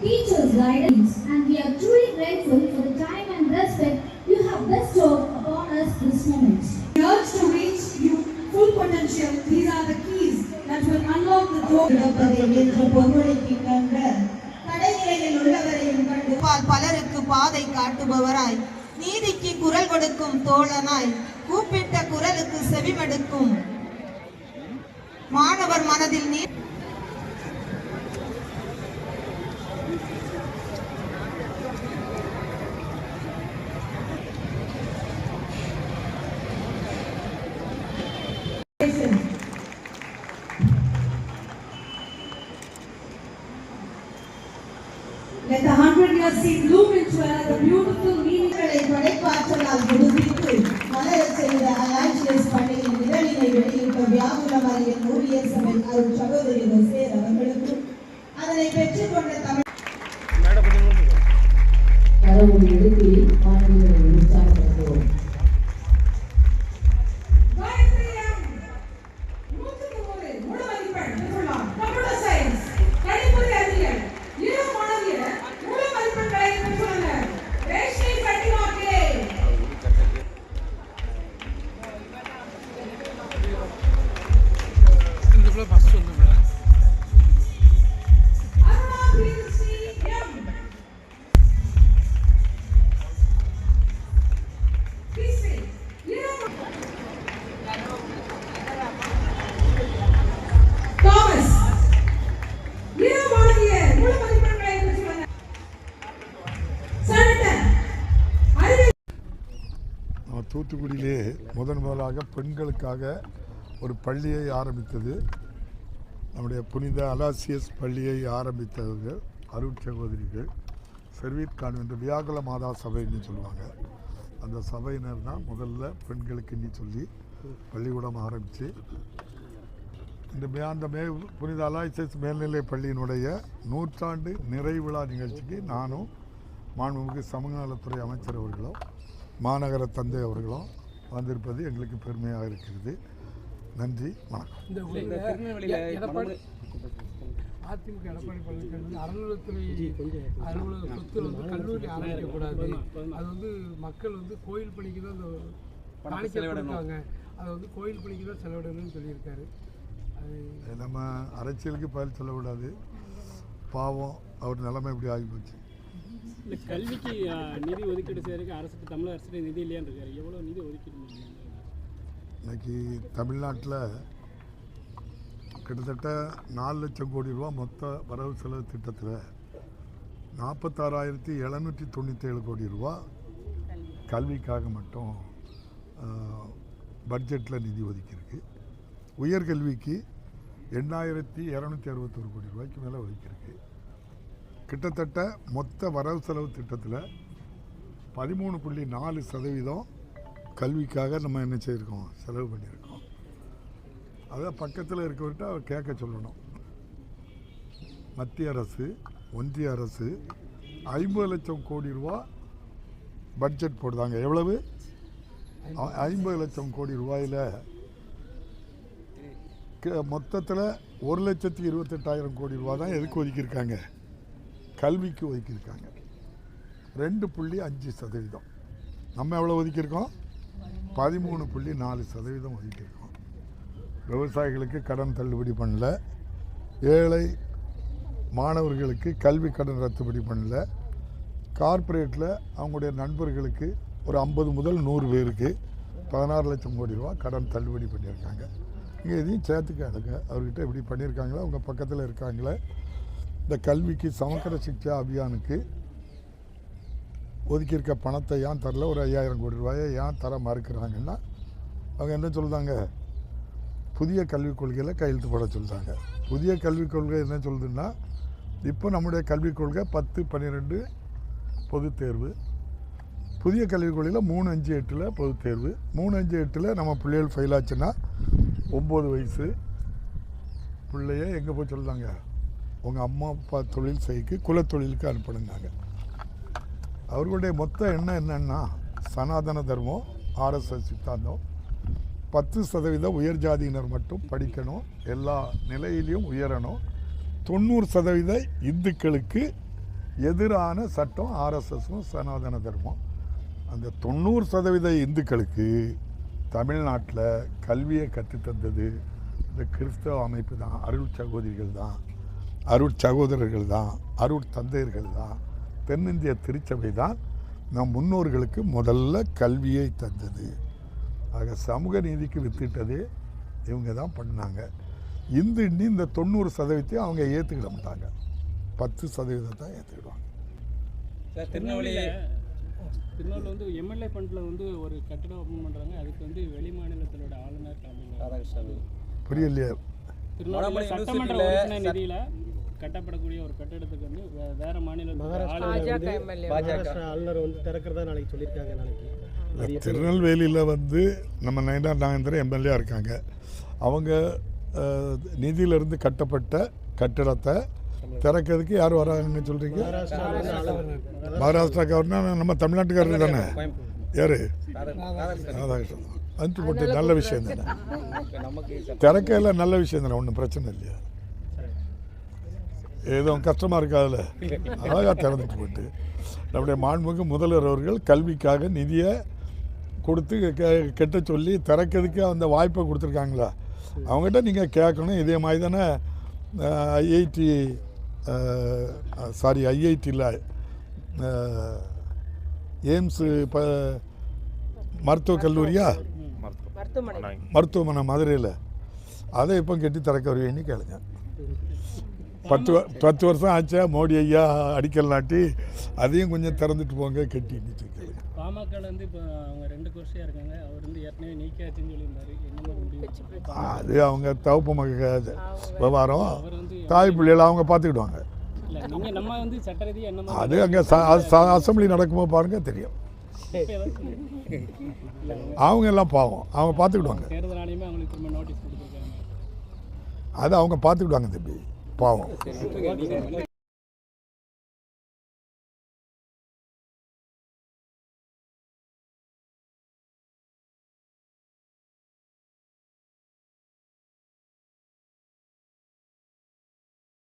guidance, and we are truly grateful for the time and respect you have bestowed upon us this moment. We urge to reach you full potential. These are the keys that will unlock the door. கடைநிலையில் உள்ளவரையும் கண்டு பால் பலருக்கு பாதை காட்டுபவராய் நீதிக்கு குரல் கொடுக்கும் தோழனாய் கூப்பிட்ட குரலுக்கு செவிமடுக்கும் மாணவர் மனதில் நீ Let the hundred year seed bloom into another beautiful meaning. மக்களை படைப்பாற்றலால் புதுப்பித்து மலரச் செய்த ஆக்சியஸ் பள்ளியின் நிழலினை வெளியிட்ட வியாகுல மரியின் ஊழியர் சபை அருள் சகோதரி ரொசேர் அவர்களுக்கும் அதனை பெற்றுக்கொண்ட தூத்துக்குடியிலே முதன் முதலாக பெண்களுக்காக ஒரு பள்ளியை ஆரம்பித்தது. நம்முடைய புனித அலாசியஸ் பள்ளியை ஆரம்பித்தவர்கள் அருட் சகோதரிகள் சர்வீத் கான்வென்ட் வியாகுல மாதா சபைன்னு சொல்லுவாங்க. அந்த சபையினர் தான் முதல்ல பெண்களுக்குன்னு சொல்லி பள்ளிக்கூடம் ஆரம்பித்து இந்த மே அந்த மே புனித அலாய்சஸ் மேல்நிலை பள்ளியினுடைய நூற்றாண்டு நிறைவிழா நிகழ்ச்சிக்கு நானும் மாண்புமிகு சமூகநலத்துறை அமைச்சர் அவர்களும் மாநகர தந்தை அவர்களும் வந்திருப்பது எங்களுக்கு பெருமையாக இருக்கிறது. நன்றி வணக்கம். இந்த ஊரில் எடப்பாடி அதிமுக எடப்பாடி பழனிசாமி வந்து அறநிலையத்துறை அலுவலக சொத்துல வந்து கல்லூரி ஆரம்பிக்கக்கூடாது. அது வந்து மக்கள் வந்து கோயில் பணிக்கு தான் அந்த காணிக்கை கொடுத்தாங்க. அதை வந்து கோயில் பணிக்கு தான் செலவிடணும்னு சொல்லியிருக்காரு. அது நம்ம அரசியலுக்கு பதில் சொல்லக்கூடாது. பாவம் அவர் நிலைமை இப்படி ஆகிப்போச்சு இந்த கல்விக்கு நிதி ஒதுக்கீடு செய்யறதுக்கு அரசுக்கு தமிழக அரசு நிதி இல்லையான்னு இருக்காரு எவ்வளோ நிதி ஒதுக்கீடு இன்னைக்கு தமிழ்நாட்டில் கிட்டத்தட்ட நாலு லட்சம் கோடி ரூபா மொத்த வரவு செலவு திட்டத்தில் நாற்பத்தாறாயிரத்தி எழுநூற்றி தொண்ணூற்றேழு கோடி ரூபா கல்விக்காக மட்டும் பட்ஜெட்டில் நிதி ஒதுக்கியிருக்கு. உயர்கல்விக்கு எண்ணாயிரத்தி இரநூத்தி அறுபத்தொரு கோடி ரூபாய்க்கு மேலே ஒதுக்கியிருக்கு. கிட்டத்தட்ட மொத்த வரவு செலவு திட்டத்தில் பதிமூணு புள்ளி நாலு சதவீதம் கல்விக்காக நம்ம என்ன செய்யிருக்கோம்? செலவு பண்ணியிருக்கோம். அதை பக்கத்தில் இருக்கவர்கிட்ட அவர் கேட்க சொல்லணும். மத்திய அரசு ஒன்றிய அரசு ஐம்பது லட்சம் கோடி ரூபா பட்ஜெட் போடுதாங்க. எவ்வளவு? ஐம்பது லட்சம் கோடி ரூபாயில் மொத்தத்தில் ஒரு லட்சத்தி இருபத்தெட்டாயிரம் கோடி ரூபா தான் எதுக்கு ஒதுக்கியிருக்காங்க? கல்விக்கு ஒதுக்கியிருக்காங்க. ரெண்டு புள்ளி அஞ்சு சதவீதம். நம்ம எவ்வளோ ஒதுக்கியிருக்கோம்? பதிமூணு புள்ளி நாலு சதவீதம் ஒதுக்கியிருக்கோம். விவசாயிகளுக்கு கடன் தள்ளுபடி பண்ணல. ஏழை மாணவர்களுக்கு கல்வி கடன் ரத்துபடி பண்ணல. கார்ப்பரேட்டில் அவங்களுடைய நண்பர்களுக்கு ஒரு ஐம்பது முதல் நூறு பேருக்கு பதினாறு லட்சம் கோடி ரூபா கடன் தள்ளுபடி பண்ணியிருக்காங்க. இங்கே எதையும் சேர்த்துக்காதுங்க. அவர்கிட்ட இப்படி பண்ணியிருக்காங்களா? அவங்க பக்கத்தில் இருக்காங்களே? இந்த கல்விக்கு சமக்கர சிக்ஷா அபியானுக்கு ஒதுக்கியிருக்க பணத்தை ஏன் தரல? ஒரு ஐயாயிரம் கோடி ரூபாயை ஏன் தர மறுக்கிறாங்கன்னா அவங்க என்ன சொல்லுதாங்க புதிய கல்விக் கொள்கையில் கையெழுத்து போட சொல்கிறாங்க புதிய கல்விக் கொள்கை என்ன சொல்லுதுன்னா இப்போ நம்முடைய கல்விக் கொள்கை பத்து பன்னிரெண்டு பொதுத் தேர்வு. புதிய கல்விக் கொள்கையில் மூணு அஞ்சு எட்டில் பொதுத் தேர்வு. மூணு அஞ்சு எட்டில் நம்ம பிள்ளைகள் ஃபெயில் ஆச்சுன்னா ஒம்பது வயசு. பிள்ளைய எங்கே போய் சொல்லுதாங்க உங்கள் அம்மா அப்பா தொழில் செய்யக்கு குலத்தொழிலுக்கு அனுப்பினாங்க அவர்களுடைய மொத்த எண்ணம் என்னன்னா சனாதன தர்மம் ஆர்எஸ்எஸ் சித்தாந்தம். பத்து சதவீத உயர் ஜாதியினர் மட்டும் படிக்கணும். எல்லா நிலையிலையும் உயரணும். தொண்ணூறு சதவீத இந்துக்களுக்கு எதிரான சட்டம் ஆர்எஸ்எஸும் சனாதன தர்மம். அந்த தொண்ணூறு சதவீத இந்துக்களுக்கு தமிழ்நாட்டில் கல்வியை கற்றுத்தந்தது இந்த கிறிஸ்தவ அமைப்பு தான் அருள் சகோதரிகள் தான். அருள் சகோதரர்கள் தான் அருள் தந்தையர்கள் தான் தென்னிந்திய திருச்சபை தான் நம் முன்னோர்களுக்கு முதல்ல கல்வியை தந்தது. ஆக சமூக நீதிக்கு வித்திட்டதே இவங்க தான் பண்ணாங்க. இந்து இன்னி இந்த தொண்ணூறு சதவீதத்தையும் அவங்க ஏற்றுக்கிட மாட்டாங்க. பத்து சதவீதம் தான் ஏற்றுக்கிடுவாங்க சார் திருநெல்வேலி திருநெல்வேலி வந்து எம்எல்ஏ ஃபண்டில் வந்து ஒரு கட்டடம் ஓப்பன் பண்ணுறாங்க அதுக்கு வந்து வெளி மாநிலத்திலோட ஆளுநர் தமிழ் ராதாகிருஷ்ணன் புரியலையே. திருநெல்வேலி சட்டமன்ற நிதியில கட்டப்படக்கூடிய ஒரு கட்டடத்துக்கு வந்து வேற ஆளுநர் பாஜக ஆளுநர் வந்து திறக்கிறதா நாளைக்கு சொல்லியிருக்காங்க நாளைக்கு. திருநெல்வேலியில் வந்து நம்ம நயனா நாகேந்திரன் எம்எல்ஏ இருக்காங்க. அவங்க நிதியிலிருந்து கட்டப்பட்ட கட்டிடத்தை திறக்கிறதுக்கு யார் வராங்கன்னு சொல்கிறீங்க மகாராஷ்டிரா கவர்னர் நம்ம தமிழ்நாட்டுக்காரர் தானே? யார்? ராதாகிருஷ்ணன் அனுப்பிச்சு போட்டு நல்ல விஷயம் தானே? நமக்கு திறக்கையில் நல்ல விஷயம் தானே ஒன்றும் பிரச்சனை இல்லையா? ஏதோ கஷ்டமாக இருக்காதுல்ல அழகாக திறந்துட்டு போட்டு நம்முடைய மாண்புமிகு முதல்வர் அவர்கள் கல்விக்காக நிதியை கொடுத்து கெ- கெட்ட சொல்லி திறக்கிறதுக்கு அந்த வாய்ப்பை கொடுத்துருக்காங்களா? அவங்ககிட்ட நீங்கள் கேட்கணும். இதே மாதிரி தானே ஐஐடி சாரி ஐஐடியில் எய்ம்ஸு இப்போ மருத்துவக் கல்லூரியா? மருத்துவமனை. மதுரையில். அதை இப்போ கெட்டி திறக்க வருவீங்கன்னு கேளுங்க. பத்து பத்து வருஷம் ஆச்சா மோடி ஐயா அடிக்கல் நாட்டி அதையும் கொஞ்சம் திறந்துட்டு போங்க கெட்டின்னு கேளுங்க பாமக வந்து இப்போ அவங்க ரெண்டு கோர்ஸியாக இருக்காங்க. அவர் வந்து ஏற்கனவே நீக்கியாச்சுன்னு சொல்லியிருந்தாரு. என்ன மாதிரி முடிவு அது அவங்க தவப்பு மக விவகாரம். தாய் பிள்ளைகள் அவங்க பார்த்துக்கிடுவாங்க. இல்லை நீங்கள் நம்ம வந்து சட்ட ரீதியாக என்ன மாதிரி அது அங்கே அசம்பிளி நடக்கும்போது பாருங்க தெரியும். அவங்க எல்லாம் பாவம். அவங்க பார்த்துக்கிடுவாங்க. அது அவங்க பார்த்துக்கிடுவாங்க தம்பி. பாவம்